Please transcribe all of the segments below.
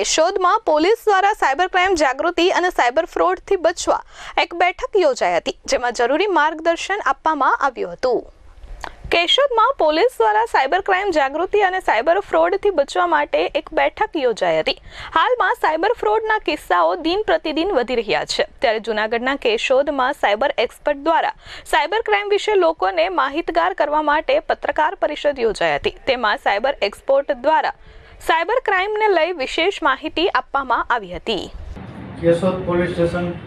કેશોદમાં police દ્વારા cyber crime જાગૃતિ અને સાયબર ફ્રોડથી બચવા એક બેઠક યોજાઈ હતી, જેમાં જરૂરી માર્ગદર્શન આપવામાં આવ્યું હતું. કેશોદમાં પોલીસ દ્વારા સાયબર ક્રાઇમ જાગૃતિ અને સાયબર ફ્રોડથી બચવા માટે એક બેઠક યોજાઈ હતી. હાલમાં સાયબર ફ્રોડના કિસ્સાઓ દિન પ્રતિદિન વધી રહ્યા છે. ત્યારે જૂનાગઢના કેશોદમાં સાયબર એક્સપર્ટ દ્વારા સાયબર ક્રાઇમ વિશે લોકોને માહિતગાર કરવા માટે પત્રકાર પરિષદ યોજાઈ હતી. તેમાં સાયબર એક્સપોર્ટ દ્વારા સાયબર ક્રાઇમને લઈ વિશેષ માહિતી આપવામાં આવી હતી. કેશોદ પોલીસ સ્ટેશનમાં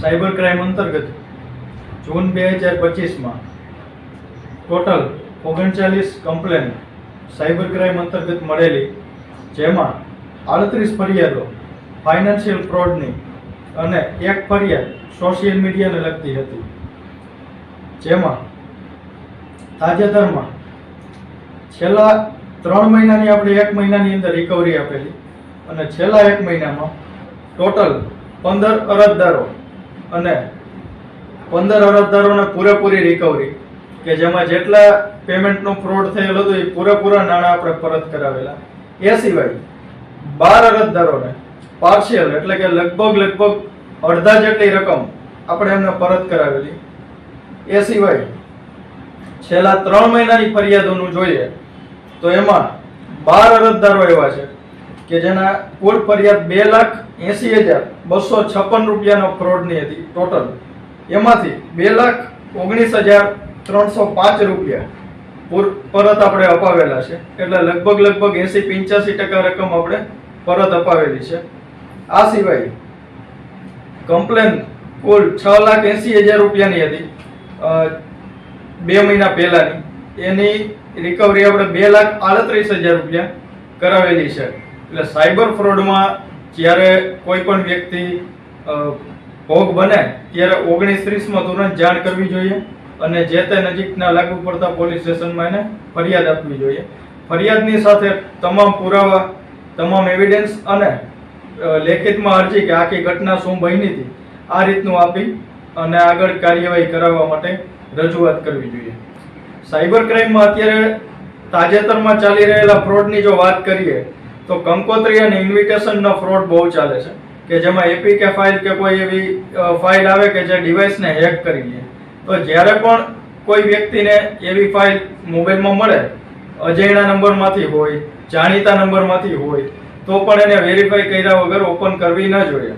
સાયબર ક્રાઇમ અંતર્ગત જૂન બે હજાર પચીસમાં ટોટલ ઓગણચાલીસ કમ્પ્લેન સાયબર ક્રાઇમ અંતર્ગત મળેલી, જેમાં આડત્રીસ ફરિયાદો ફાઇનાન્શિયલ ફ્રોડની અને એક ફરિયાદ સોશિયલ મીડિયાને લગતી હતી. જેમાં તાજેતરમાં છેલ્લા ત્રણ મહિનાની આપણે એક મહિનાની અંદર રિકવરી આપેલી અને છેલ્લા એક મહિનામાં ટોટલ પંદર અરજદારો અને પંદર અરજદારોને પૂરેપૂરી રિકવરી કે જેમાં જેટલા પેમેન્ટનો ફ્રોડ થયેલો હતો એ પૂરેપૂરા નાણાં આપણે પરત કરાવેલા. એ સિવાય બાર અરજદારોને પાર્શિયલ એટલે કે લગભગ લગભગ અડધા જેટલી રકમ આપણે એમને પરત કરાવેલી. એ સિવાય છેલ્લા ત્રણ મહિનાની ફરિયાદોનું જોઈએ તો એમાં બાર અરજદારો એવા છે કે જેના કુલ ફરિયાદ બે લાખ એસી હજાર બસો છપ્પન રૂપિયાનો ફ્રોડની હતી ટોટલ. એમાંથી બે લાખ ઓગણીસ હજાર ત્રણસો પાંચ રૂપિયા પૂર- પરત આપણે અપાવેલા છે. એટલે લગભગ લગભગ એસી પંચ્યાસી ટકા રકમ આપણે પરત અપાવેલી છે. આ સિવાય કમ્પ્લેન કુલ છ લાખ એસી હજાર રૂપિયાની હતી બે મહિના પહેલાની. એની રિકવરી આપણે બે લાખ આડત્રીસ હજાર રૂપિયા કરાવેલી છે. એટલે સાયબર ફ્રોડમાં જ્યારે કોઈ પણ વ્યક્તિ ભોગ બને, ત્યારે ઓગણીસ ત્રીસમાં તુરંત જાણ કરવી જોઈએ અને જે તે નજીકના લાગુ પડતા પોલીસ સ્ટેશનમાં એને ફરિયાદ આપવી જોઈએ. ફરિયાદની સાથે તમામ પુરાવા, તમામ એવિડન્સ અને લેખિતમાં અરજી કે આખી ઘટના શું બની હતી, આ રીતનું આપી અને આગળ કાર્યવાહી કરાવવા માટે રજૂઆત કરવી જોઈએ. સાયબર ક્રાઇમમાં અત્યારે તાજેતરમાં ચાલી રહેલા ફ્રોડની જો વાત કરીએ, તો કંકોત્રી અને ઇન્વિટેશનનો ફ્રોડ બહુ ચાલે છે, કે જેમાં એપીકે ફાઇલ કે કોઈ એવી ફાઇલ આવે કે જે ડિવાઇસને હેક કરી લે. તો જ્યારે પણ કોઈ વ્યક્તિને એવી ફાઇલ મોબાઈલમાં મળે, અજાણ્યા નંબરમાંથી હોય, જાણીતા નંબરમાંથી હોય, તો પણ એને વેરીફાઈ કર્યા વગર ઓપન કરવી ન જોઈએ.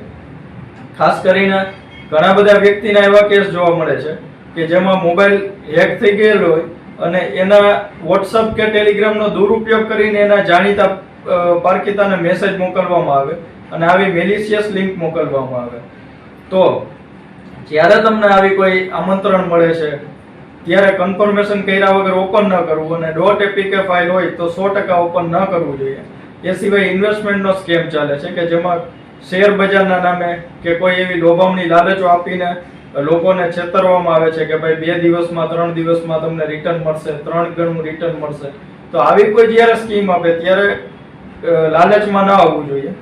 ખાસ કરીને ઘણા બધા વ્યક્તિના એવા કેસ જોવા મળે છે કે જેમાં મોબાઈલ હેક થઈ ગયેલો હોય અને એના વોટ્સઅપ કે ટેલિગ્રામનો દુરુપયોગ કરીને એના જાણીતા પારખીતાને મેસેજ મોકલવામાં આવે અને આવી મેલિશિયસ લિંક મોકલવામાં આવે. તો જ્યારે તમને આવી કોઈ આમંત્રણ મળે છે, ત્યારે કન્ફર્મેશન કર્યા વગર ઓપન ન કરવું અને ડોટ એપીકે ફાઇલ હોય તો સો ટકા ઓપન ન કરવું જોઈએ. એ સિવાય ઇન્વેસ્ટમેન્ટનો સ્કેમ ચાલે છે કે જેમાં શેર બજારના નામે કે કોઈ એવી લોભામણી લાલચો આપીને લોકોને છેતરવામાં આવે છે કે ભાઈ બે દિવસમાં, ત્રણ દિવસમાં તમને રિટર્ન મળશે, ત્રણ ગણું રિટર્ન મળશે. તો આવી કોઈ જ્યારે સ્કીમ આપે, ત્યારે લાલચમાં ના આવવું જોઈએ.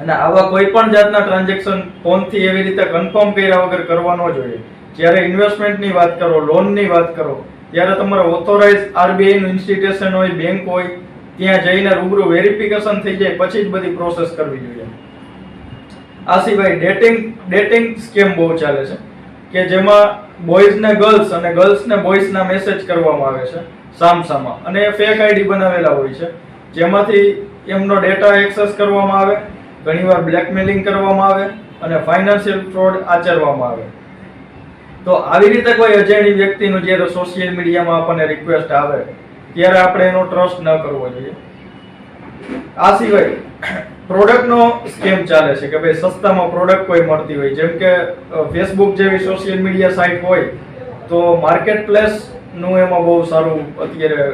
અને આવા કોઈ પણ જાતના ટ્રાન્ઝેક્શન ફોનથી એવી રીતે કન્ફર્મ કર્યા વગર કરવા ન જોઈએ. જ્યારે ઇન્વેસ્ટમેન્ટની વાત કરો લોનની વાત કરો, ત્યારે તમારે ઓથોરાઇઝ આરબીઆઈ નું ઇન્સ્ટિટ્યુશન હોય બેંક હોય, ત્યાં જઈને રૂબરૂ વેરિફિકેશન થઈ જાય, પછી જ બધી પ્રોસેસ કરવી જોઈએ. આ સિવાય ડેટિંગ ડેટિંગ સ્કેમ બહુ ચાલે છે. કે જેમાં બોયઝ ને ગર્લ્સ અને ગર્લ્સ ને બોયઝ ના મેસેજ કરવામાં આવે છે, સામસામા. અને ફેક આઈડી બનાવેલા હોય છે, જેમાંથી એમનો ડેટા એક્સેસ કરવામાં આવે, ઘણીવાર બ્લેકમેલિંગ કરવામાં આવે, અને ફાઇનાન્શિયલ ફ્રોડ આચરવામાં આવે. તો આવી રીતે કોઈ અજાણી વ્યક્તિનું જ્યારે સોશિયલ મીડિયામાં આપણને રિક્વેસ્ટ આવે, ત્યારે આપણે એનો ટ્રસ્ટ ન કરવો જોઈએ. આ સિવાય પ્રોડક્ટનો સ્કેમ ચાલે છે કે ભાઈ સસ્તામાં પ્રોડક્ટ કોઈ મળતી હોય. જેમ કે ફેસબુક જેવી સોશિયલ મીડિયા સાઇટ હોય, તો માર્કેટ પ્લેસનું એમાં બહુ સારું અત્યારે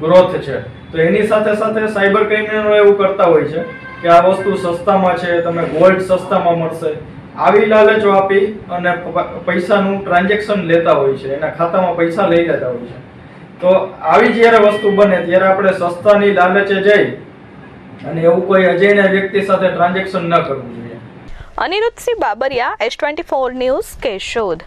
ગ્રોથ છે. તો એની સાથે સાથે સાયબર ક્રિમિનલ એવું કરતા હોય છે કે આ વસ્તુ સસ્તામાં છે, તમે ગોલ્ડ સસ્તામાં મળશે. આવી લાલચો આપી અને પૈસાનું ટ્રાન્ઝેક્શન લેતા હોય છે, એના ખાતામાં પૈસા લઈ લેતા હોય છે. તો આવી જ્યારે વસ્તુ બને, ત્યારે આપણે સસ્તાની લાલચે જઈ અને એવું કોઈ અજાણ્યા વ્યક્તિ સાથે ટ્રાન્ઝેક્શન ન કરવું જોઈએ. Aniruddhsinh Babariya S twenty four news Keshod.